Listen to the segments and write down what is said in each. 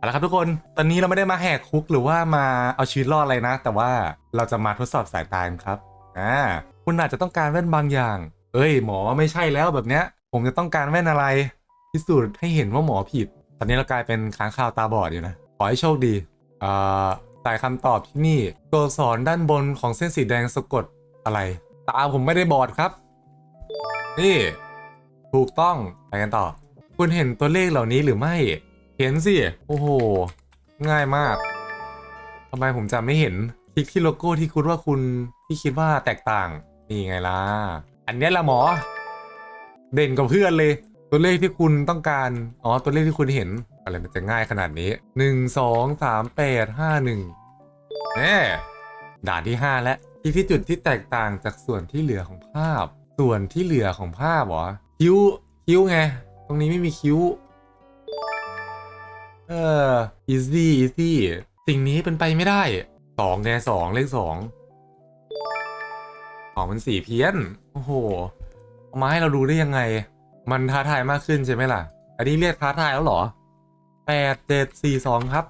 เอาละครับทุกคน ตอนนี้เราไม่ได้มาแหกคุกหรือว่ามาเอาชีวิตรอดอะไรนะ แต่ว่าเราจะมาทดสอบสายตาครับ อ่า คุณอาจจะต้องการแว่นบางอย่าง เอ้ย หมอไม่ใช่แล้วแบบเนี้ย ผมจะต้องการแว่นอะไร พิสูจน์ให้เห็นว่าหมอผิด ตอนนี้เรากลายเป็นค้างคาวตาบอดอยู่นะ ขอให้โชคดีอ่าสายคำตอบที่นี่ ตัวสอนด้านบนของเส้นสีแดงสะกดอะไร ตาผมไม่ได้บอดครับ นี่ ถูกต้อง ไปกันต่อ คุณเห็นตัวเลขเหล่านี้หรือไม่ เห็นสิ โอ้โห ง่ายมากทำไมผมจะไม่เห็นคลิกที่โลโก้ที่คุณว่าคุณที่คิดว่าแตกต่าง นี่ไงล่ะ อันนี้ละหมอ เด่นกว่าเพื่อนเลย ตัวเลขที่คุณต้องการ อ๋อ ตัวเลขที่คุณเห็น อะไรมันจะง่ายขนาดนี้หนึ่งสองสามแปดห้าหนึ่งแน่ด่านที่ห้าแล้วที่ที่จุดที่แตกต่างจากส่วนที่เหลือของภาพ ส่วนที่เหลือของภาพหรอคิ้วคิ้วไง ตรงนี้ไม่มีคิ้ว เออ easy easy สิ่งนี้เป็นไปไม่ได้สองไงสองเลขสองสองมันสี่เพี้ยน โอ้โหเอามาให้เราดูได้ยังไง มันท้าทายมากขึ้นใช่ไหมล่ะ อันนี้เรียกท้าทายแล้วเหรอแปดเจ็ดสี่สองครับ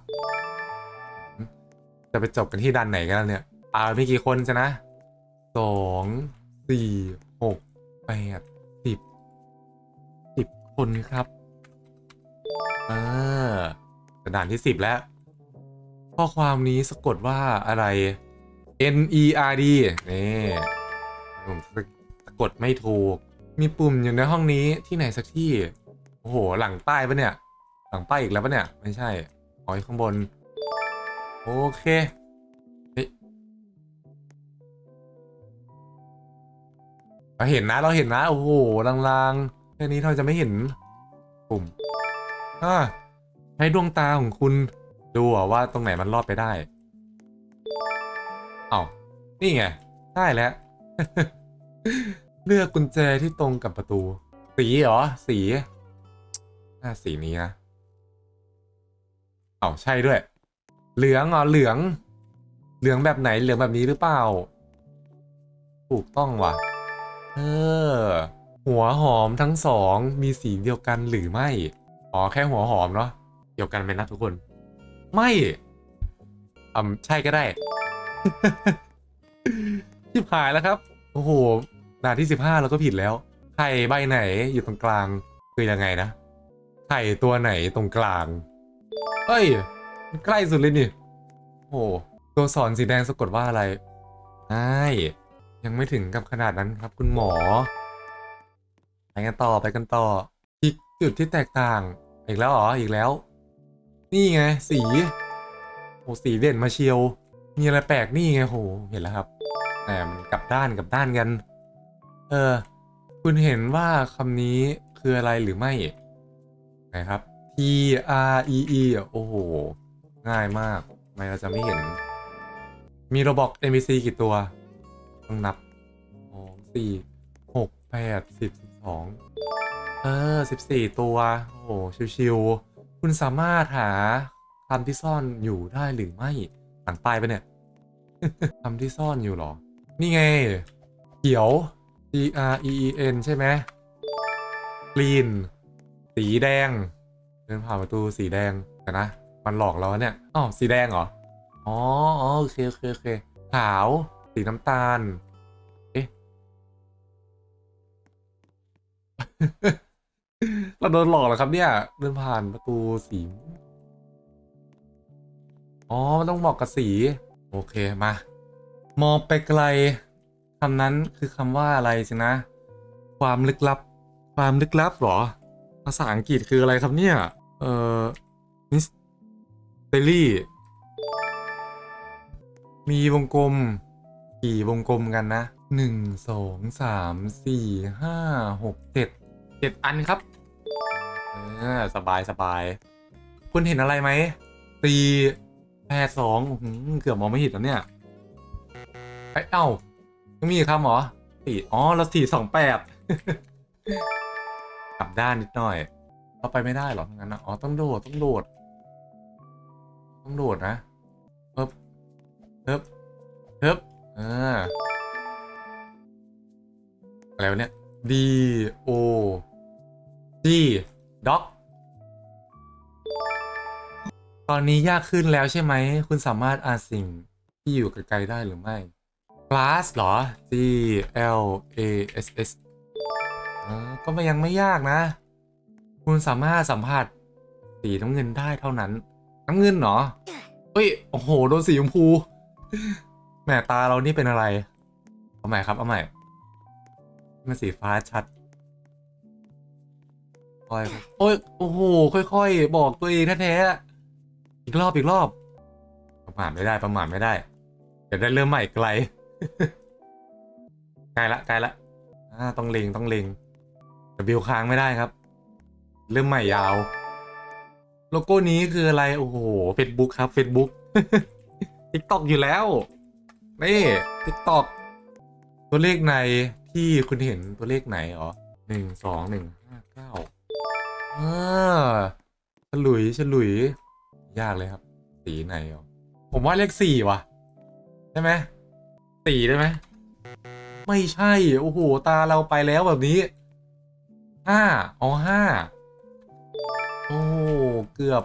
จะไปจบกันที่ดันไหนกันแล้วเนี่ยอ่ามีกี่คนจะนะสองสี่หกแปดสิบสิบคนครับเออแต่ ด่านที่สิบแล้ว ข้อความนี้สะกดว่าอะไร N E R D นี่ผมสะกดไม่ถูก มีปุ่มอยู่ในห้องนี้ที่ไหนสักที่ โอ้โห หลังป้ายปะเนี่ย หลังป้ายอีกแล้วปะเนี่ย ไม่ใช่อ๋อยข้างบน โอเคเราเห็นนะเราเห็นนะ โอ้โหลางๆแค่นี้เราจะไม่เห็นปุ่มอ่า ช้ดวงตาของคุณดูว่าตรงไหนมันรอดไปได้ เอ้านี่ไง ได้แล้ว เลือกกุญแจที่ตรงกับประตู สีเหรอ สีน่าสีนี้นะเอ้าใช่ด้วย เหลืองเหรอเหลือง เหลืองแบบไหนเหลืองแบบนี้หรือเปล่า ถูกต้องว่ะ เออ หัวหอมทั้งสองมีสีเดียวกันหรือไม่ อ๋อแค่หัวหอมเนาะ ดียวกันไหมนะทุกคน ไม่อืมใช่ก็ได้ชิบหายแล้วครับ โอ้โหด่าที่สิบห้าเราก็ผิดแล้ว ไข่ใบไหนอยู่ตรงกลาง คือยังไงนะ ไข่ตัวไหนตรงกลางเฮ้ย ใกล้สุดเลยนี่ โอ้โหตัวสอนสีแดงสะกดว่าอะไรใช่ยังไม่ถึงกับขนาดนั้นครับคุณหมอ ไปกันต่อไปกันต่อ อีกจุดที่แตกต่าง อีกแล้วเหรออีกแล้ว นี่ไง สี โอ้สีเด่นมาเชียว มีอะไรแปลกนี่ไงโหเห็นแล้วครับแต่มันกลับด้านกลับด้านกัน เออ คุณเห็นว่าคำนี้คืออะไรหรือไม่ไหนครับ T R E E โอ้โห ง่ายมากทำไมเราจะไม่เห็น มีโรบอก NPC กี่ตัว ต้องนับสองสี่หกแปดสิบสิบสองเออสิบสี่ตัว โอ้โห ชิวๆ คุณสามารถหาคำที่ซ่อนอยู่ได้หรือไม่หลังป้ายปเนี่ยคำที่ซ่อนอยู่หรอ นี่ไง เขียว G R E E N ใช่ไหมกรีน สีแดง เดินผ่านประตูสีแดงแต่นะ มันหลอกเราเนี่ยอ๋อสีแดงเหรอ อ๋ออ๋อโอเคโอเคโอเค ขาว สีน้ำตาล เอ๊ะ เราโดนหลอกเหรอครับเนี่ย เดินผ่านประตูสี อ๋อ มันต้องบอกกับสี โอเคมา มองไปไกลคำนั้นคือคำว่าอะไรสินะ ความลึกลับ ความลึกลับเหรอ ภาษาอังกฤษคืออะไรครับเนี่ย เอ่อมิสเตอรี่ มีวงกลม กี่วงกลมกันนะหนึ่งสองสามสี่ห้าหกเจ็ดเจ็ดอันครับ เออสบายสบาย คุณเห็นอะไรไหมสีแปดสองเกือบมองไม่เห็นแล้วเนี่ยไอ้เอ้ายังมีอีกคำเหรอสี่อ๋อแล้วสี่สองแปดกลับด้านนิดหน่อยเราไปไม่ได้หรอทั้งนั้นนะอ๋อต้องโดดต้องโดด ต้องโดดนะเฮ้บเฮ้บเฮ้บอ่าอะไรวเนี่ย D O G ด็อกตอนนี้ยากขึ้นแล้วใช่ไหม คุณสามารถอ่านสิ่งที่อยู่ไกลๆได้หรือไม่ glass เหรอ G L A S S ก็ยังไม่ยากนะ คุณสามารถสัมผัสสีน้ำเงินได้เท่านั้น น้ำเงินเหรอเฮ้ย โอ้โห โดนสีชมพู แหมตาเรานี่เป็นอะไร เอาใหม่ครับ เอาใหม่ มันสีฟ้าชัด ค่อยโอ้ยโอ้โหค่อย ๆ บอกตัวเองแท้ๆอีกรอบอีกรอบ ประมาทไม่ได้ประมาทไม่ได้เดี๋ยวได้เริ่มใหม่ไกลใกล้ละใกล้ละอ่าต้องเล็งต้องเล็งแต่บิวค้างไม่ได้ครับ เริ่มใหม่ยาว โลโก้นี้คืออะไรโอ้โห Facebook ครับ Facebook TikTok อยู่แล้วนี่ TikTok ตัวเลขในที่คุณเห็นตัวเลขไหนอ๋อหนึ่งสองหนึ่งห้าเก้า อ่าฉลุยฉลุย ยากเลยครับ สีไหนอ๋อผมว่าเลขสี่ว่ะใช่ไหมสี่ได้ไหมไม่ใช่ โอ้โห ตาเราไปแล้วแบบนี้ห้าอ๋อห้าโอ้เกือบ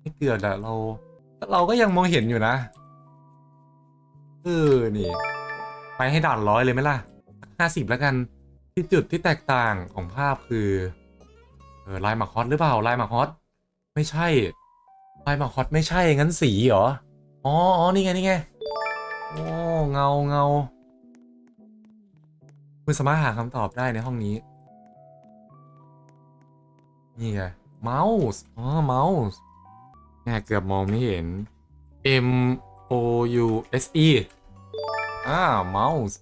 ไม่เกือบอะเรา เราก็ยังมองเห็นอยู่นะเออนี่ ไปให้ด่านร้อยเลยไหมล่ะห้าสิบแล้วกันที่จุดที่แตกต่างของภาพคือ เออลายหมาคอสหรือเปล่าลายหมาคอสไม่ใช่ลายหมาคอสไม่ใช่งั้นสีเหรออ๋ออ๋อนี่ไงนี่ไงโอ้เงาเงาคุณสามารถหาคำตอบได้ในห้องนี้ นี่ไงเมาส์อ๋อเมาส์แม่เกือบมองไม่เห็น M O U S E อ่าเมาส์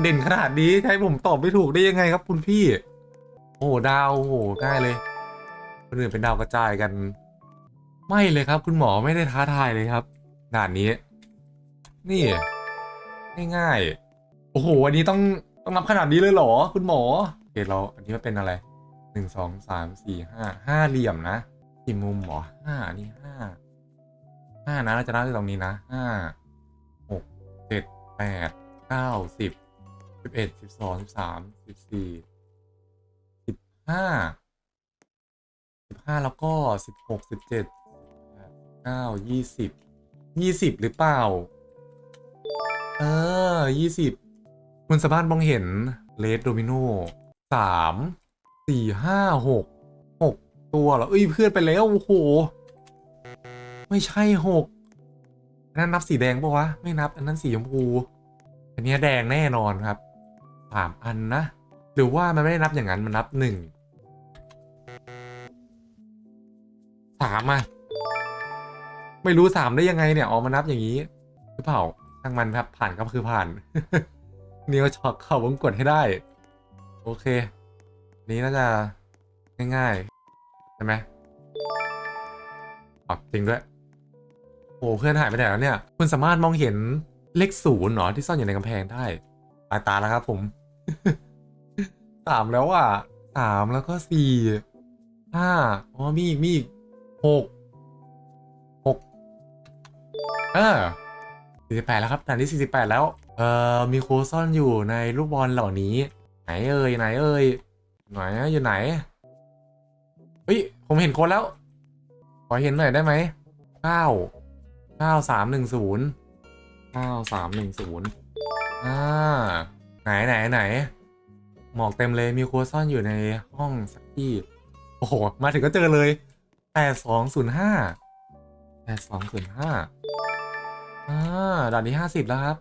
เด่นขนาดนี้ใช้ผมตอบไม่ถูกได้ยังไงครับคุณพี่ โอ้ดาวโอ้โหง่ายเลยคนอื่นเป็นดาวกระจายกัน ไม่เลยครับ คุณหมอไม่ได้ท้าทายเลยครับด่านนี้ นี่ง่ายๆโอ้โหอันนี้ต้องต้องนับขนาดนี้เลยเหรอ คุณหมอโอเคเราอันนี้มันเป็นอะไรหนึ่งสองสามสี่ห้าห้าเหลี่ยมนะกี่มุมหรอห้านนี้ห้าห้านะเราจะนับที่ตรงนี้นะห้าหกเจ็ดแปดเก้าสิบสิบเอ็ดสิบสองสิบสามสิบสี่ ห้าสิบห้าแล้วก็สิบหกสิบเจ็ดเก้ายี่สิบยี่สิบหรือเปล่า เออยี่สิบคุณสามารถมองเห็นเลดโดมิโนสามสี่ห้าหกหกตัวเหรอเอ้ยเพื่อนไปแล้ว โอ้โห ไม่ใช่หกนั้นนับสีแดงปะวะ ไม่นับ อันนั้นสีชมพู อันนี้แดงแน่นอนครับสามอันนะ หรือว่ามันไม่ได้นับอย่างนั้น มันนับหนึ่ง สามอะ ไม่รู้สามได้ยังไงเนี่ยออกมานับอย่างนี้หรือเปล่าช่างมันครับผ่านก็คือผ่านนี่ก็ช็อกเข่าวงกดให้ได้ โอเค นี้น่าจะง่ายๆใช่ไหมอ๋อจริงด้วยโอ้เพื่อนหายไปไหนแล้วเนี่ย คุณสามารถมองเห็นเลขศูนย์หรอที่ซ่อนอยู่ในกำแพงได้ตายตาแล้วครับผมสามแล้วอะสามแล้วก็สี่ห้าอ๋อมีอีกมีอีก หกหกเออสี่สิบแปดแล้วครับด่านที่สี่สิบแปดแล้ว เอ่อ มีโคซ่อนอยู่ในลูกบอลเหล่านี้ ไหนเอ่ยไหนเอ่ยไหนอะอยู่ไหนเฮ้ยผมเห็นโค้ดแล้ว ขอเห็นหน่อยได้ไหมเก้าเก้าสามหนึ่งศูนย์เก้าสามหนึ่งศูนย์อ่าไหนไหนไหนหมอกเต็มเลยมีโค้ดซ่อนอยู่ในห้องสักที่ โอ้โห มาถึงก็เจอเลย แปดสองศูนย์ห้าแปดสองศูนย์ห้าอ่าด่านที่ห้าสิบแล้วครับ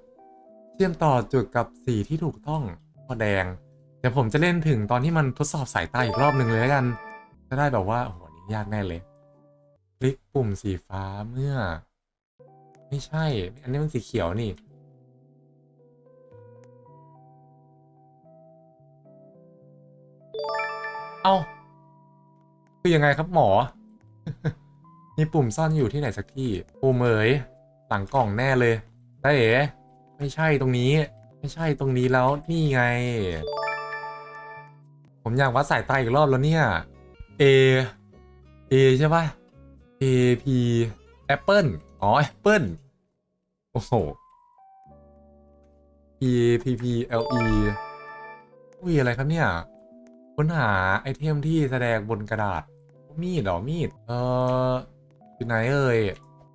เชื่อมต่อจุดกับสีที่ถูกต้องพอแดง เดี๋ยวผมจะเล่นถึงตอนที่มันทดสอบสายตาอีกรอบหนึ่งเลยแล้วกัน จะได้แบบว่าโอ้โหนนี่ยากแน่เลย คลิกปุ่มสีฟ้าเมื่อ ไม่ใช่ อันนี้มันสีเขียวนี่เอาคือยังไงครับหมอ มีปุ่มซ่อนอยู่ที่ไหนสักที่ปุ่มเอ๋ยหลังกล่องแน่เลยได้เอ๋ไม่ใช่ตรงนี้ ไม่ใช่ตรงนี้แล้วนี่ไง ผมอยากวัดสายตาอีกรอบแล้วเนี่ย A A ใช่ปะ A P Apple อ๋อ Apple โอ้โห P P P L E อุ้ยอะไรครับเนี่ย ค้นหาไอเทมที่แสดงบนกระดาษ มีดเหรอ มีด เอออยู่ไหนเอ่ย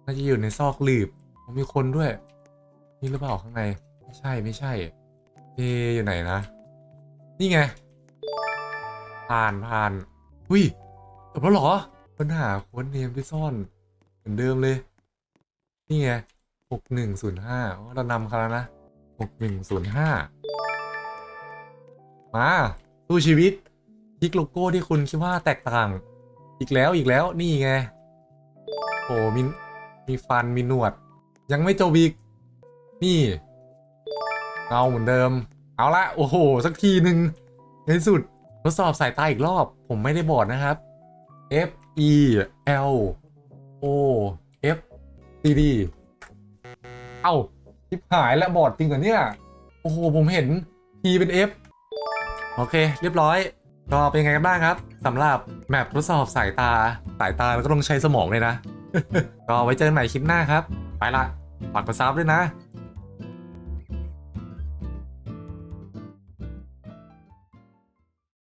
น่าจะอยู่ในซอกหลืบ มีคนด้วย นี่หรือเปล่าข้างใน ไม่ใช่ไม่ใช่ เออยู่ไหนนะ นี่ไง ผ่านผ่านอุ้ยจบแล้วเหรอ ปัญหาโค้ดเนมที่ซ่อน เหมือนเดิมเลย นี่ไงหกหนึ่งศูนย์ห้าเรานำเขาแล้วนะหกหนึ่งศูนย์ห้ามาสู้ชีวิตคลิกโลโก้ที่คุณคิดว่าแตกต่าง อีกแล้วอีกแล้วนี่ไง โอ้มีมีฟันมีหนวด ยังไม่จบอีก นี่เอาเหมือนเดิม เอาละโอ้โห สักทีหนึ่งในสุดทดสอบสายตาอีกรอบ ผมไม่ได้บอดนะครับ F E L O F C D เอ้าทิบหายแล้วบอดจริงเหรอเนี่ย โอ้โห ผมเห็น P เป็น F โอเค เรียบร้อย ก็เป็นยังไงกันบ้างครับสำหรับแมปทดสอบสายตาสายตาแล้วก็ต้องใช้สมองเลยนะ ก็ไว้เจอกันใหม่คลิปหน้าครับ ไปละฝากกดซับด้วยนะ